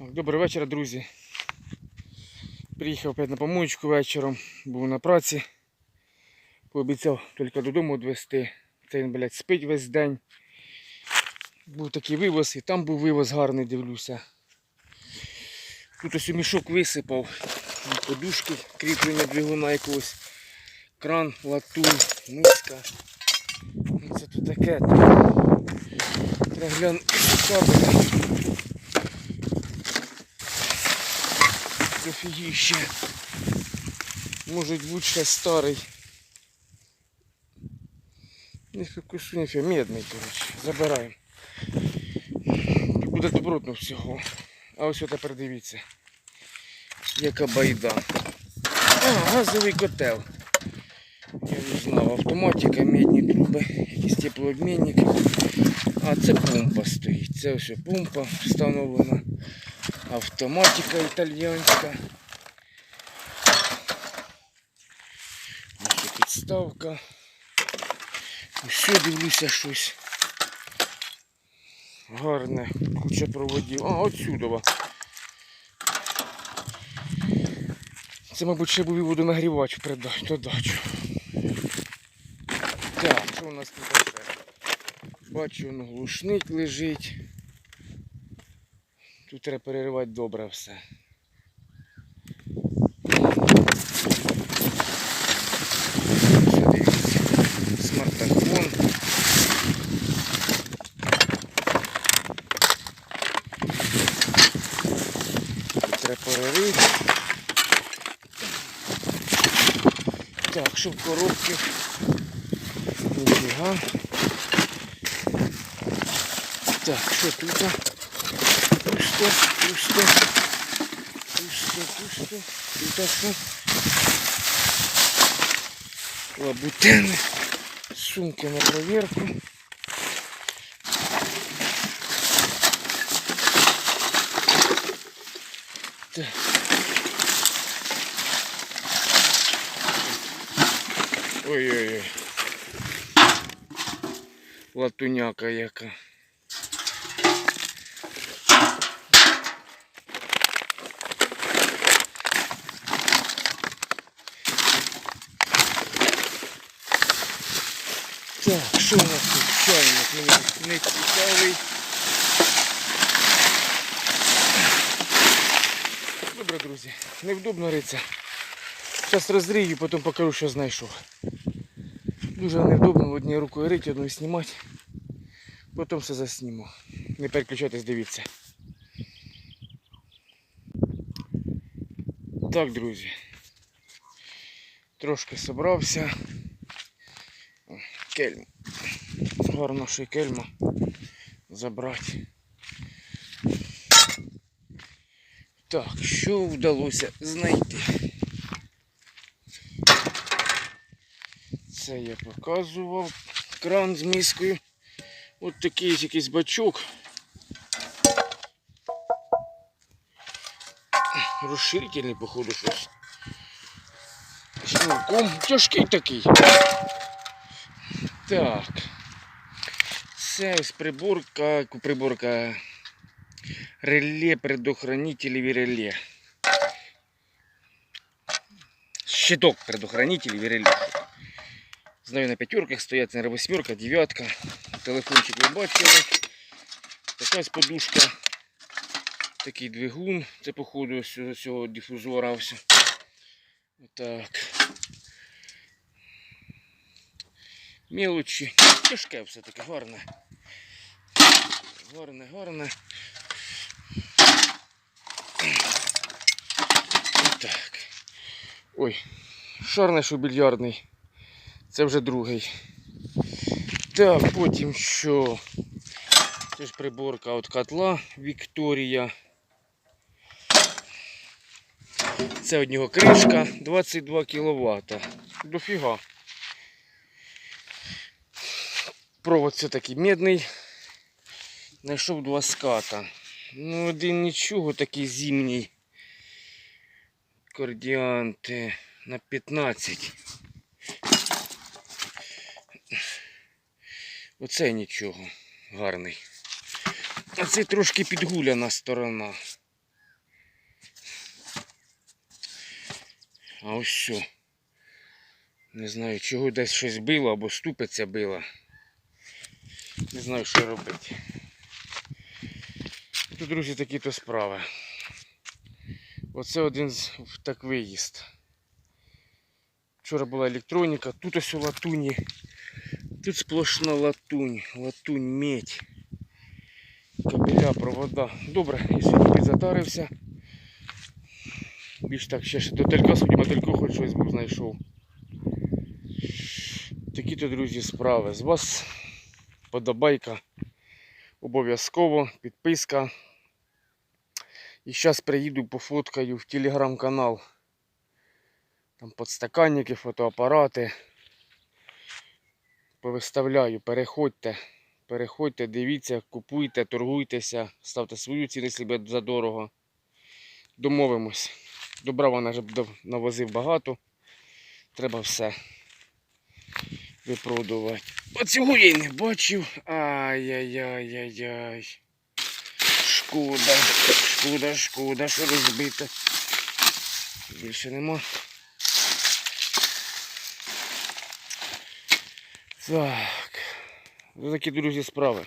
Добрий вечір, друзі. Приїхав опять на помоечку вечором, був на праці. Пообіцяв тільки додому відвезти. Це він, блядь, спить весь день. Був такий вивоз, і там був вивоз гарний, дивлюся. Тут ось у мішок висипав. Подушки, кріплення двигуна якогось. Кран, латунь, миска. Ну, Це тут таке. Треба глянути. Дофігіще. Може бути ще старий. Не фокусує, медний, коротше. Забираємо. Буде добротно всього. А ось тепер дивіться. Яка байда. А, газовий котел. Я не знав, автоматика, медні труби, якийсь теплообмінник. А це помпа стоїть. Це ось помпа встановлена. Автоматика італьянська. Ось підставка. Все дивлюся щось. Гарне. Куча проводів. А, отсюдова. Це, мабуть, ще був і водонагрівач придать додачу. Так, що у нас тут? Бачу, ну, глушник лежить. Тут треба переривати добре все. Смартфон. Треба перерити. Так, що в коробці? Ніфіга. Так, що тут? Пусто. Пусто, пусто. Тут що? Лабутени. Сумки на проверку. Ой-ой-ой. Латуняка яка. Так, що у нас тут? Чайник мені не цікавий. Добре, друзі, невдобно риться. Зараз розрію, потім покажу, що знайшов. Дуже невдобно однією рукою рити, одною знімати. Потім все засніму. Не переключайтесь, дивіться. Так, друзі. Трошки собрався. О, Гарно, що кельма забрати. Так, що вдалося знайти? Це я показував. Кран з мискою. От такий якийсь бачок. Розширительний, походу, щось. Шнурком тяжкий такий. Так. Це ось приборка, приборка реле предохранителей реле. Щиток предохранителей реле. Знаю на п'ятерках стоять, наверное, восьмерка, дев'ятка. Телефончик ви бачили. Така ось подушка. Такий двигун. Це походу з цього- дифузора все. Так. Мелочі. Тяжке все таке гарне. Гарне, гарне. Так. Ой, що більярдний. Це вже другий. Так, потім що? Це ж приборка від котла Вікторія. Це від нього кришка 22 кВт. Дофіга. Провод все-таки медний. Знайшов два ската. Ну, один нічого такий зимній. Кордіант на 15. Оце нічого гарний. А це трошки підгуляна сторона. А ось що. Не знаю, чого десь щось било або ступиця била. Не знаю, що робити. Тут, друзі, такі то справи. Оце один з так виїзд. Вчора була електроніка, тут ось у латуні. Тут сплошна латунь, латунь, медь. Кабеля, провода. Добре, я сьогодні підзатарився. Більш так ще ще до телька судді мотильку хоч щось був знайшов. Такі то, друзі, справи. З вас подобайка. Обов'язково, підписка. І зараз приїду пофоткаю в телеграм-канал. Там подстаканники, фотоапарати. Повиставляю, переходьте. Переходьте, дивіться, купуйте, торгуйтеся, ставте свою ціну, якщо буде задорого. Домовимось. Добра вона вже навозив багато. Треба все випродувати. Оцього я й не бачив. Ай-яй-яй-яй-яй. Шкода, шкода, шкода, що розбите. Більше нема. Так. Ось такі, друзі, справи.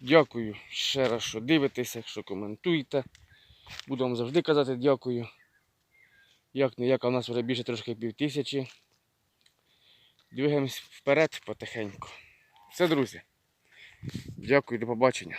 Дякую ще раз, що дивитеся, що коментуєте. Буду вам завжди казати дякую. Як не як, а у нас вже більше трошки пів тисячі. Двигаємось вперед потихеньку. Все, друзі. Дякую, до побачення.